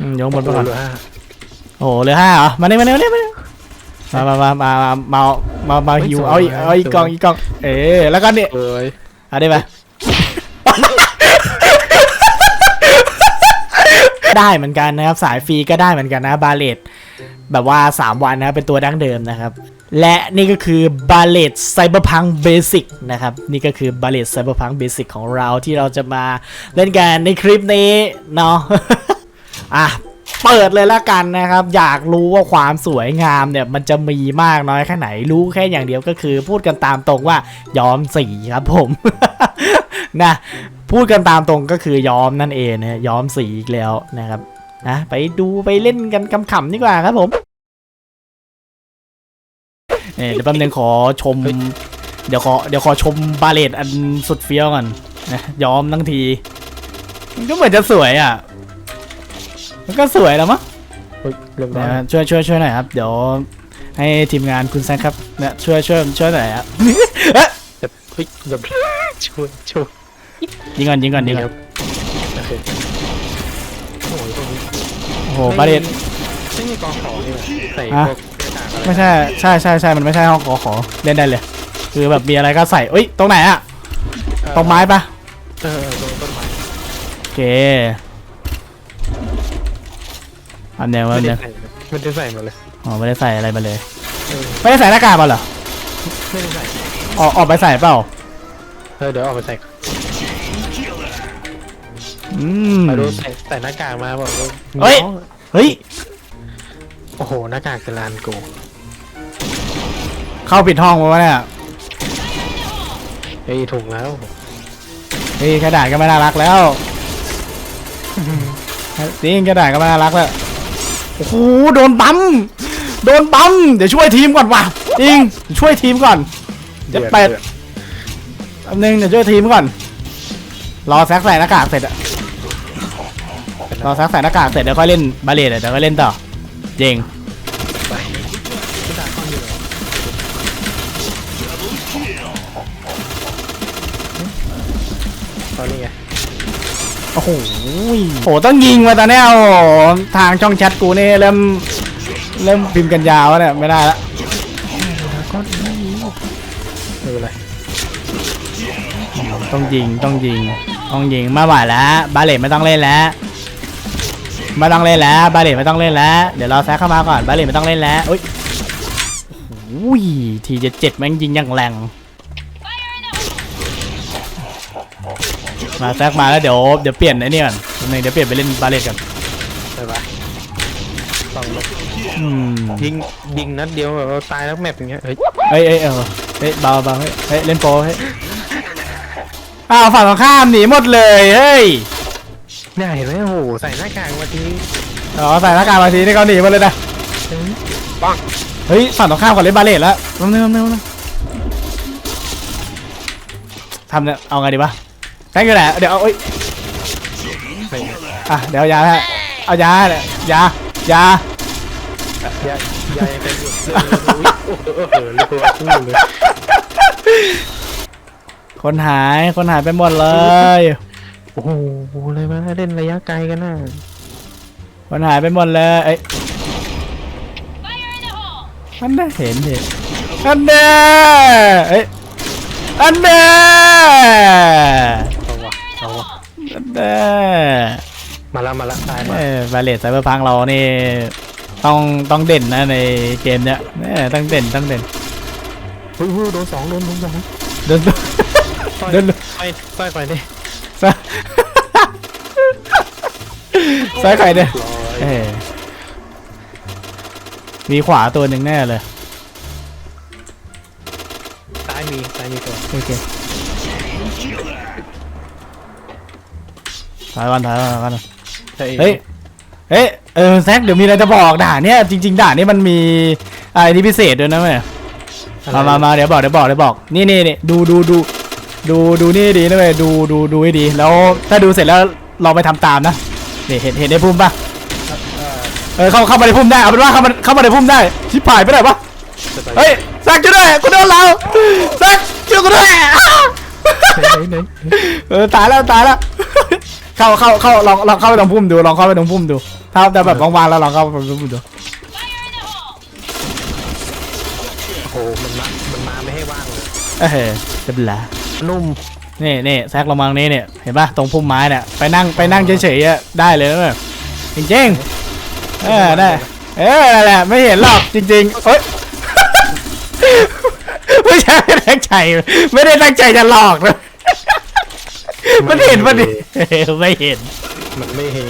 อืมยกบนไปก่อนหลืโอ้โหเหลือห้าเหรอมาเนี่ยมาเนี่ยมาเนี่ยมามามามามามามาหิวเอาอีเอาอีกกองอีกกองเอ๊แล้วก็เนี่เอยเอาได้ไหมได้เหมือนกันนะครับ สายฟรีก็ได้เหมือนกันนะบาเลตแบบว่า 3 วันนะเป็นตัวดั้งเดิมนะครับ และนี่ก็คือบาเลตไซเบอร์พังเบสิกนะครับ นี่ก็คือบาเลตไซเบอร์พังเบสิกของเราที่เราจะมาเล่นกันในคลิปนี้เนาะ อะเปิดเลยละกันนะครับ อยากรู้ว่าความสวยงามเนี่ยมันจะมีมากน้อยแค่ไหนรู้แค่อย่างเดียวก็คือ พูดกันตามตรงว่าย้อมสีครับผม นะพูดกันตามตรงก็คือย้อมนั่นเองนะย้อมสีอีกแล้วนะครับนะไปดูไปเล่นกันขำๆดีกว่าครับผมเอ่อเดี๋ยวแป๊บนึงขอชม เดี๋ยวขอเดี๋ยวขอชมบาเลตอันสุดเฟี้ยวก่อนนะย้อมทั้งทีมันก็เหมือนจะสวยอะ มันก็สวยแล้วมั้งเฮ้ยเรียบร้อยนะช่วยช่วยช่วยหน่อยครับ เดี๋ยวให้ทีมงานคุณแซคครับเนี่ยช่วยช่วยช่วยหน่อยครับเอ๊ะเดี๋ยวเฮ้ยเดี๋ยวช่วยช่วยยิงก่อนยิงก่อนยิงก่อนครับโอเคโอ้ยตรงนี้โอ้โหบาเลตไม่มีกองของนี่หว่าใส่อะพวกหน้ากากอะไรไม่ใช่ใช่ใช่ใช่มันไม่ใช่ห้องขอขอเล่นได้เลย คือแบบมีอะไรก็ใส่เอ้ยตรงไหนอะเอ่อตรงไม้ปะเออเออตรงต้นไม้โอเค อันเดียวไม่อันได้เดียวใส่ไม่ได้ใส่หมดเลยอ๋อไม่ได้ใส่อะไรมาเลยเออไม่ได้ใส่หน้ากากมาเหรอไม่ได้ใส่ออกออกไปใส่เปล่าเออเดี๋ยวเอาไปใส่อืมมาดูใส่ใส่หน้ากากมาบอกว่าเฮ้ยน้องเฮ้ยโอ้โหหน้ากากเป็นลานกูเข้าผิดห้องมาวะเนี่ยเฮ้ยถูกแล้วเฮ้ยกระดาษก็ไม่น่ารักแล้วจริงกระดาษก็ไม่น่ารักแล้ว โอ้โหโดนปั๊มโดนปั๊มเดี๋ยวช่วยทีมก่อนว่ะจริงช่วยทีมก่อน จะดือเป็ดดือแป๊บนึงเดี๋ยวช่วยทีมก่อน รอแซกใส่หน้ากากเสร็จอะรอแซกใส่หน้ากากเสร็จเดี๋ยวค่อยเล่นบาเลตเดี๋ยวค่อยเล่นต่อจริงไปกระดาษก้อนอยู่เหรอตอนนี้ไง โอ้โหโหต้องยิงมาตอนนี้โอ้ทางช่องแชทกูนี่เริ่มเริ่มพิมพ์กันยาวแล้วเนี่ยไม่ได้ละไม่เป็นไรต้องยิงต้องยิงต้องยิงมาไหวแล้วบาเลตไม่ต้องเล่นแล้วไม่ต้องเล่นแล้วบาเลตไม่ต้องเล่นแล้วเดี๋ยวเรอแซกเข้ามาก่อนบาเลตไม่ต้องเล่นแล้วอุ้ยโอ้ยทีเจ็ดเจ็ดแม่งยิงอย่างแรง มาแซกมาแล้วเดี๋ยวเดี๋ยวเปลี่ยนไอ้นี่ก่อนแป๊บนึงเดี๋ยวเปลี่ยนไปเล่นบาเลตกันใช่ปะต้องลบอืมยิงยิงนัดเดียวแบบว่าตายแล้วแมปอย่างเงี้ยเฮ้ยเอ้ยเอ้ยเออเฮ้ยเบาเบาเฮ้ยเฮ้ยเล่นโปรเฮ้ยอ้าวฝั่งตรงข้ามหนีหมดเลยเฮ้ยเนี่ยเห็นไหมโอ้โหใส่หน้ากากมาทีอ๋อใส่หน้ากากมาทีนี่เขาหนีหมดเลยนะเฮ้ยปังเฮ้ยฝั่งตรงข้ามก่อนเล่นบาเลตแล้วแป๊บนึงแป๊บนึงแป๊บนึงทำเนี่ยเอาไงดีวะ แป้งอยู่ไหนเดี๋ยวเอาเอ้ยไม่อะเดี๋ยวเอายาให้เอายาเนี่ยยายา ยายยายยังเป็นอยู่เออโอ้โหโอ้โหเลยตัวขึ้นเลยคนหายคนหายไปหมดเลย โอ้โหเลยมาเล่นระยะไกลกันน่ะคนหายไปหมดเลยเอ้ยอันน่าเห็นเห็นอันเน่เอ้ยอันเน่ เอาวะเอาวะ อันเน่มาละมาละตายมาเอ้ยบาเลตไซเบอร์พังเรานี่ต้องต้องเด่นนะในเกมเนี้ยเอ้ยต้องเด่นต้องเด่นเฮ้ยเฮ้ยโดนสองโดนโดนสองเดินต่อยเดินไปต่อยไปดิซ้ายซ้ายไข่เนี่ยร้อยเอ้ยมีขวาตัวหนึ่งแน่เลย ซ้ายมี ซ้ายมีตัว โอเค ถอยก่อนถอยก่อนถอยก่อนเฮ้ยเฮ้ยเออแซกเดี๋ยวมีอะไรจะบอกด่านเนี้ยจริง ๆ ด่านนี้มันมีอะไรที่พิเศษด้วยนะแม่มามามาเดี๋ยวบอกเดี๋ยวบอกเดี๋ยวบอกนี่นี่นี่ดูดูดูดูดูนี่ดีนะเว้ยดูดูดูให้ดี แล้วถ้าดูเสร็จแล้วลองไปทำตามนะนี่เห็นเห็นในพุ่มปะเออเข้าเข้ามาในพุ่มได้เอาเป็นว่าเข้ามาเข้ามาในพุ่มได้ชิบหายไปไหนปะจะไปเฮ้ยแซกช่วยด้วยกูโดนเราแซกช่วยกูด้วยอ้าวไหนไหนไหนเออตายแล้วตายแล้ว เข้าเข้าเข้าลองลองเข้าไปตรงพุ่มดูลองเข้าไปตรงพุ่มดู ถ้าจะแบบว่างๆแล้วลองเข้าไปตรงพุ่มดูโอ้โหมันมามันมาไม่ให้ว่างเลยเออเรียบร้อยนุ่มนี่นี่แซกลงมาตรงนี้เนี่ยเห็นปะตรงพุ่มไม้เนี่ยไปนั่งไปนั่งเฉยๆอะได้เลยนะจริงๆเออได้เออนั่นแหละไม่เห็นหรอกจริงๆเอ้ยไม่ใช่ไม่ได้ตั้งใจไม่ได้ตั้งใจจะหลอกนะ มันเห็นปะดิไม่เห็นมันไม่เห็น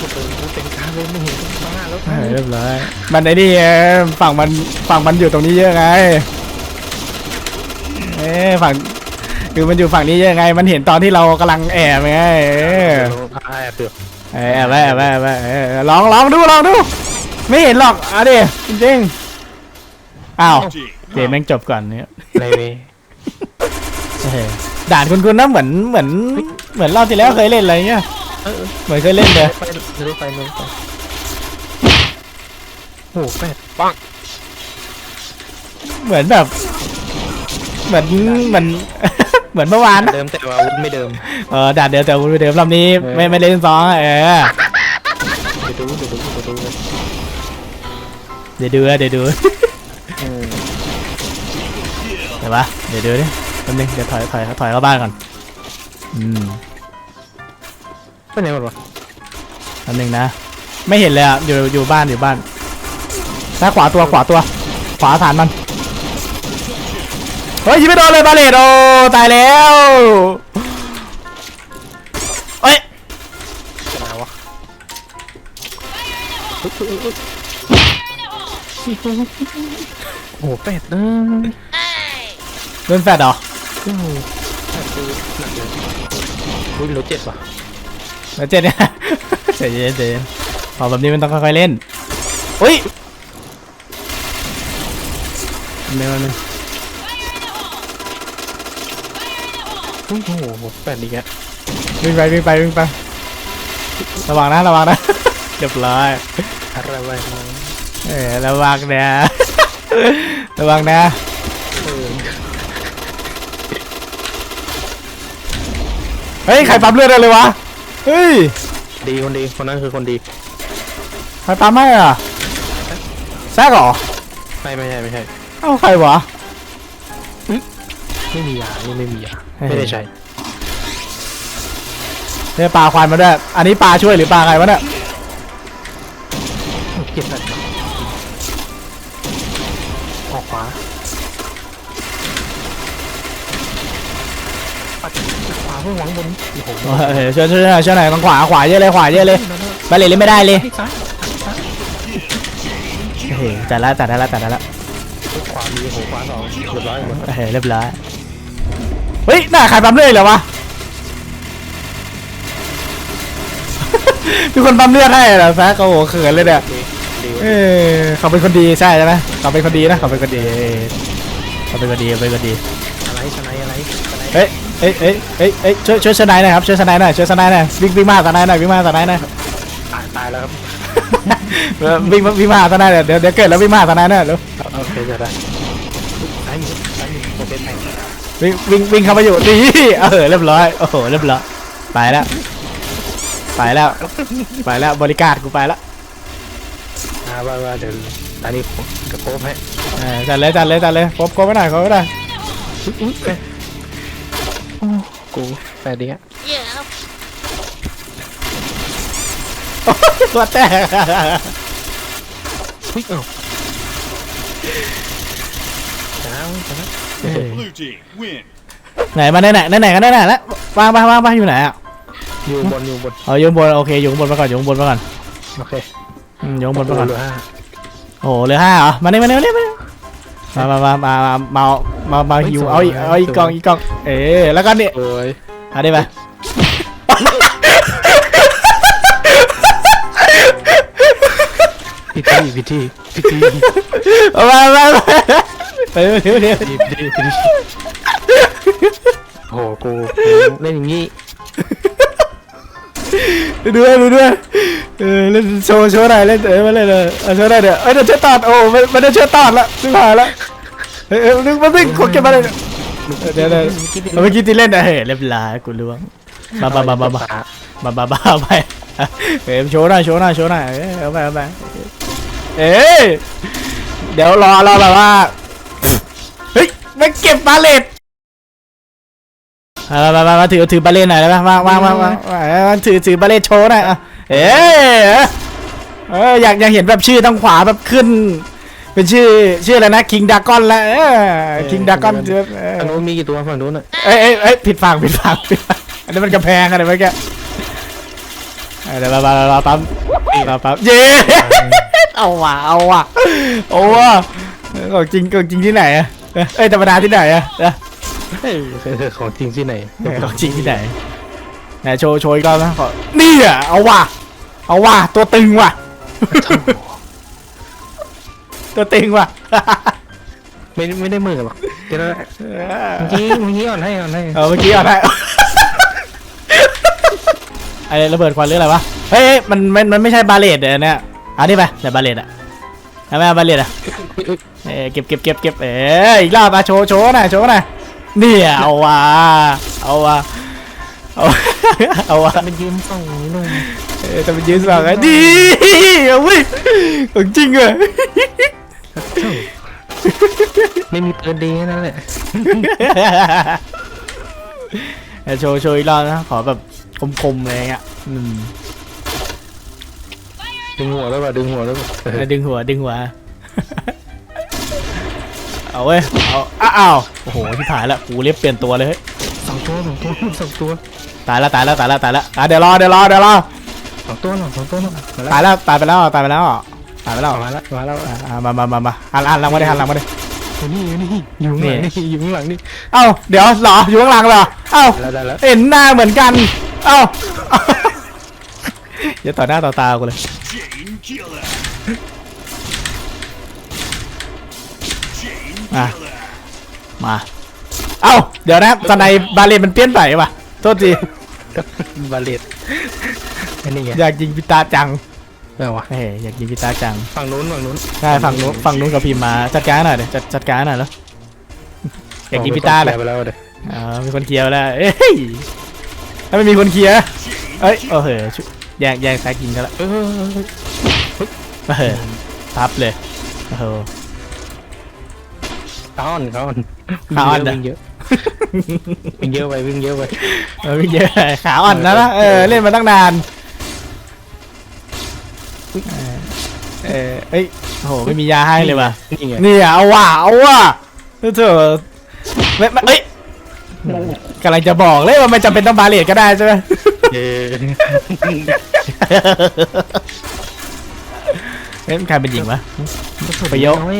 มันเป็นมันเป็นการเลยไม่เห็นบ้าแล้วเออเรียบร้อยมันไอ้นี่เออฝั่งมันฝั่งมันอยู่ตรงนี้เยอะไงเอ้ฝั่งคือมันอยู่ฝั่งนี้เยอะไง มันเห็นตอนที่เรากำลังแอบไงเออพายเปลือกเออแอบไว้แอบไว้แอบไว้เออลองลองดูลองดู ไม่เห็นหรอกเอะดิจริงๆอ้าวเกมแม่งจบก่อนเนี่ยในเวเออ ด่านคุณคุณนะเหมือนเหมือนเหมือนรอบที่แล้วเคยเล่นอะไรเงี้ยเออเหมือนเคยเล่นเลยไปเลยไปเลยไปโอ้แปดปังเหมือนแบบ เหมือนเหมือนเหมือนเมื่อวานนะเดิมแต่ว่าอาวุธไม่เดิมเออด่านเดิมแต่วุ้นเดิมรอบนี้เออไม่ไม่เล่นสองเออเดี๋ยวดูเดี๋ยวดูเดี๋ยวดูเลยเดี๋ยวดูนะเดี๋ยวดูอืมเดี๋ยวปะเดี๋ยวดูดิ แป๊บนึงเดี๋ยวถอยถอยถอยเข้าบ้านก่อนอืมไปไหนหมดวะแป๊บนึงนะ ไม่เห็นเลยอะอยู่อยู่บ้านอยู่บ้านซ้ายขวาตัวขวาตัว ขวาฐานมันเฮ้ยยิงไม่โดนเลยบาเลตโอ้ตายแล้วเอ้ยชนะวะโอ้โหแปดเอ้ยโดนแฟดเหรอโอ้โหแปดคือหนักเลยอุ้ยรถเจ็บว่ะแล้วเจ็ดเนี่ย ใจเย็นใจเย็นพอแบบนี้มันต้องค่อยๆเล่นอุ้ยอันนึงอันนึงอุ้ยโอ้โหแปดดีแกวิ่งไปวิ่งไปวิ่งไประวังนะระวังนะ เรียบร้อยอะไรวะเออระวังนะ ระวังนะ เออ ฮ้ยใครปั๊มเลือดได้เลยวะ เฮ้ยดีคนดีคนนั้นคือคนดีใครปั๊มให้อะแซกเหรอไม่ไม่ใช่ไม่ใช่เอ้าใครวะ ไม่มียานี่ไม่มียาเฮ้ย ไม่ได้ใช้เนี่ยปลาควันมาด้วยอันนี้ปลาช่วยหรือปลาใครวะเนี่ยเก็บแบบอ ขวาเพื่อหวังบนโอ้โหเออช่วยช่วยช่วยช่วยหน่อยทางขวาขวาเยอะเลยขวาเยอะเลยบาเลตเล่นไม่ได้เลยซ้ายเฮ้ยจัดละจัดได้ละจัดได้ละขวามีโหขวาสองเรียบร้อยหมดเฮ้ยเรียบร้อยเฮ้ยหน้าใครปั๊มเลือดเหรอวะ มีคนปั๊มเลือดให้เหรอแซกโอ้โหเขินเลยเนี่ยดีดีเออเขาเป็นคนดีใช่ใช่ไหมเขาเป็นคนดีนะเขาเป็นคนดีเขาเป็นคนดีเขาเป็นคนดีอะไรสไนอะไรสไนเอ้ย เอ้ยเอ้ยเอ้ยเอ้ยช่วยช่วยสไนด์หน่อยครับช่วยสไนด์หน่อยช่วยสไนด์หน่อยวิ่งวิ่งมาหาสไนด์หน่อยวิ่งมาหาสไนด์หน่อยตายตายแล้วครับเออวิ่งมาวิ่งมาหาสไนด์หน่อยเดี๋ยวเดี๋ยวเกิดแล้ววิ่งมาหาสไนด์หน่อยเร็วโอเคจะได้ซ้ายมือซ้ายมือโอเคแทงวิ่งวิ่งวิ่งเข้ามาอยู่ดีเออเรียบร้อยโอ้โหเรียบร้อยไปแล้วไปแล้วไปแล้วบริการกูไปแล้วอ่าว่าว่าเดี๋ยวตอนนี้กระโปรงให้เออจัดเลยจัดเลยจัดเลยครบครบไม่ได้ครบไม่ได้ อุ้ยแปดโอ้กูแปดดีอะตัวแตกอุ้ยเอ้าชนะชนะ Blue team win. ไหนมาไหนไหนไหนไหนกันไหนไหนแล้ววางไปวางไปอยู่ไหนอะอยู่บนอยู่บนเอาอยู่ข้างบนโอเคอยู่ข้างบนไปก่อนอยู่ข้างบนไปก่อนโอเคอืมอยู่ข้างบนไปก่อนเหลือห้าโอ้โหเหลือห้าเหรอมาเนี่ยมาเนี่ยมาเนี่ยมาเนี่ย มามามามามามามาหิวเอาอีกเอาอีกกล่องอีกกล่องเอ๋แล้วก็เนี่ยเาได้ไหมพิธีพิธีพิธีมามามาไปเร็วเร็วเร็วพิธีพิธีโหกูเล่นอย่างนี้ดูด้วยดูด้วย เออเล่นโชว์โชว์หน่อยเล่นเออมาเล่นเลยเอาโชว์หน่อยเดี๋ยวเอ้ยเดี๋ยวช่วยตอดโอ้ไม่ไม่ได้ช่วยตอดละนึกหายละเออเออนึกมานึกขอเก็บมาเลยเดี๋ยวเดี๋ยวเอาเมื่อกี้ที่เล่นอะเฮ้ยเรียบร้อยกูล่วงมามามามามามามามาไปเอ้ยโชว์หน่อยโชว์หน่อยโชว์หน่อยเอ้ยเอาไปเอาไปเอ้ยเดี๋ยวรอรอแบบว่าเฮ้ยมาเก็บบาเลตมามามาถือถือบาเลตหน่อยได้ไหมวางวางวางวางวางถือถือบาเลตโชว์หน่อยอะ เอ้ยเอออยากอยากเห็นแบบชื่อทางขวาแบบขึ้น เป็นชื่อชื่ออะไรนะคิงดากอนแล้วเออคิงดากอนฝั่งนู้นมีกี่ตัวฝั่งนู้นอะเอ้ยเอ้ยเอ้ยผิดฝั่งผิดฝั่งผิดฝั่งอันนี้มันกระแพงอะไรเมื่อกี้เอ้ยเดี๋ยวมามามาปั๊มมาปั๊มเย้เอาว่ะเอาว่ะเอาว่ะของจริงของจริงที่ไหนอะเอ้ยธรรมดาที่ไหนอะเอ้ยเฮ้ยของจริงที่ไหนของจริงที่ไหนไหนโชว์โชว์อีกรอบนะขอนี่อะเอาว่ะ เอาว่ะตัวตึงว่ะ ตัวตึงว่ะ ไม่ไม่ได้มือหรอกเดี๋ยวนะเมื่อกี้เมื่อกี้อ่อนให้อ่อนให้เออเมื่อกี้เอาได้ไอ้ระเบิดควันหรืออะไรวะ เฮ้ยเฮ้ยมันมันมันไม่ใช่บาเลตเดี๋ยวเนี่ยเอานี่ไปเดี๋ยวบาเลตอะเอาไหมเอาบาเลตอะเอ้ยเก็บเก็บเก็บเก็บเอ้ยอีกรอบมาโชว์โชว์หน่อยโชว์หน่อยนี่อะเอาว่ะเอาว่ะ เอาเอาว่ะมันยืมส่งนุ่มเออแต่มันยืนสั่งไงดีเอาเว้ยของจริงอะไม่มีเปิดดีนั่นแหละเดี๋ยวโชว์โชว์อีกรอบนะขอแบบคมๆเลยอย่างเงี้ยอืมดึงหัวแล้วป่ะดึงหัวแล้วป่ะเออแล้วดึงหัวดึงหัวเอาเว้ยเอาอ้าวอ้าวโอ้โหที่ถ่ายแล้วกูเรียบเปลี่ยนตัวเลยเฮ้ยสองตัวสองตัวสองตัว ตายแล้วตายแล้วตายแล้วตายแล้วอะเดี๋ยวรอเดี๋ยวรอเดี๋ยวรอสองตัวหรอสองตัวหรอมาตายแล้วแล้วตายไปแล้วตายไปแล้วตายไปแล้วมาแล้วมาแล้วอะอะมามามามาหันหันหลังมาดิหันหลังมาดิอยู่นี่อยู่นี่อยู่ข้างหลังนี่อยู่ข้างหลังนี่เอ้าเดี๋ยวเหรออยู่ข้างหลังเหรอเอ้าแล้วได้แล้วเห็นหน้าเหมือนกัน เอ้าอย่าต่อหน้าต่อตากูเลย Chain killer. Chain Ah. killer. มา เอ้าเดี๋ยวนะตอนในบาเลนมันเปลี่ยนไปว่ะ โทษทีบาเลตอันนี้ไงอยากยิงพิตาจังไม่วะเฮ้ยอยากยิงพิตาจังฝั่งนู้นฝั่งนู้นใช่ฝั่งนู้นฝั่งนู้นกับพิมพ์มาจัดการหน่อยเดี๋ยวจัดจัดการหน่อยแล้วอยากกินพิต้าเลยไปแล้วเด้อ๋อมีคนเคลียร์แล้วเอ้ยถ้าไม่มีคนเคลียร์เอ้ยโอ้โหชุแยกแยกแซกกินกันละเออเออทับเลยโอ้โหเขาอ่อนเขาอ่อนเขาอ่อนนะวิ่งเยอะ วิ่งเยอะไปวิ่งเยอะไปเออวิ่งเยอะขาอ่อนนะนะเออเล่นมาตั้งนานเออเออเอ้ยโอ้โหไม่มียาให้เลยว่ะนี่ไงนี่อะเอาว่ะเอาว่ะเธอไม่ไม่เอ้ยกำลังจะบอกเลยว่าไม่จำเป็นต้องบาเลตก็ได้ใช่ไหมเออเอ๊ะมันใครเป็นหญิงวะไปยกอาว้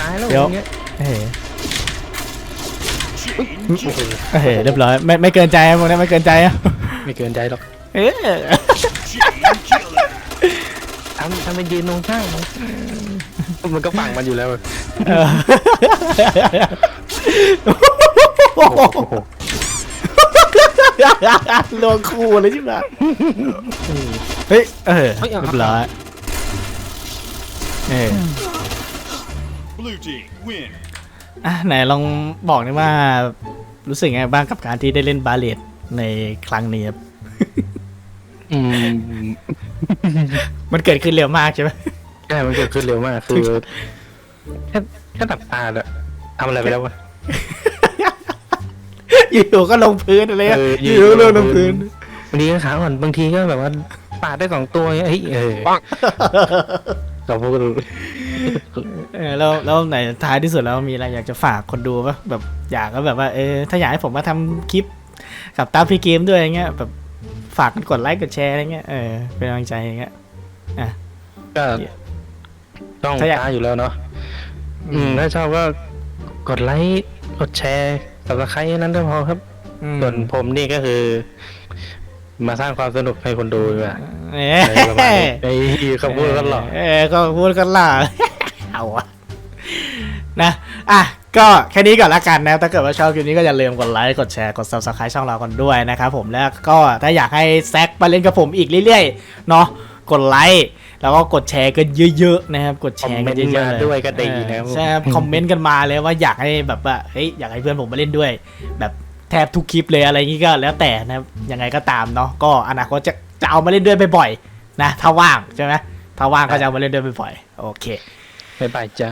ตายแล้วยกอย่างเงี้ย เฮ้ยเรียบร้อยไม่ไม่เกินใจพวกนี้ไม่เกินใจอะไม่เกินใจหรอกเอ๊ะ Chain killer. ทำทำเป็นยืนตรงข้างมันมันก็ฝั่งมันอยู่แล้วเออโอ้โหลวงคู่เลยใช่ไหมเฮ้ยเออเรียบร้อยเออ Blue team win. อะไหนลองบอกได้ว่ารู้สึกไงบ้างกับการที่ได้เล่นบาเลตในครั้งนี้ครับอืมมันเกิดขึ้นเร็วมากใช่ไหมใช่มันเกิดขึ้นเร็วมาก คือแค่แค่ตับตาอะทำอะไรไปแล้ววะ อยู่ๆก็ลงพื้นอะไรเงี้ยเออออยู่ยู่ๆก็ๆลงพื้น บางทีก็ขาอ่อนบางทีก็แบบว่าปาดได้สองตัวเงี้ยเฮ้ยเออเราพูดเออแล้วแล้วไหนท้ายที่สุดแล้วมีอะไรอยากจะฝากคนดูปะแบบอยากก็แบบว่าเออถ้าอยากให้ผมมาทำคลิปกับตามพี่เกมด้วยอย่างเงี้ยแบบฝากกันกดไลค์กดแชร์อะไรเงี้ยเออเป็นกำลังใจอย่างเงี้ย ก็ต้องถ้าอยาก ตาอยู่แล้วเนาะอืมถ้าชอบก็กดไลค์กดแชร์สับสไครต์นั้นก็พอครับ อืมส่วนผมนี่ก็คือ มาสร้างความสนุกให้คนดูดีกว่าเออะไรประมาณนี้ไอ้คำพูดก็หลอกเออก็พูดกันหล่อเอาวะนะอะก็แค่นี้ก่อนละกันนะ ถ้าเกิดว่าชอบคลิปนี้ก็อย่าลืมกดไลค์ กดแชร์ กด subscribe ช่องเรากันด้วยนะครับผม แล้วก็ถ้าอยากให้แซกมาเล่นกับผมอีกเรื่อยๆ เนาะ กดไลค์แล้วก็กดแชร์กันเยอะๆนะครับ กดแชร์กันเยอะๆคอมเมนต์มาเลยด้วยก็ดีนะครับเออใช่ครับคอมเมนต์กันมาเลยว่าอยากให้แบบว่า เฮ้ย อยากให้เพื่อนผมมาเล่นด้วย แบบ แทบทุกคลิปเลยอะไรอย่างงี้ก็แล้วแต่นะยังไงก็ตามเนาะก็อนาคตจะจะเอามาเล่นด้วยบ่อยๆนะถ้าว่างใช่ไหมถ้าว่างก็จะเอามาเล่นด้วยบ่อยๆโอเค บ๊ายบายจ้า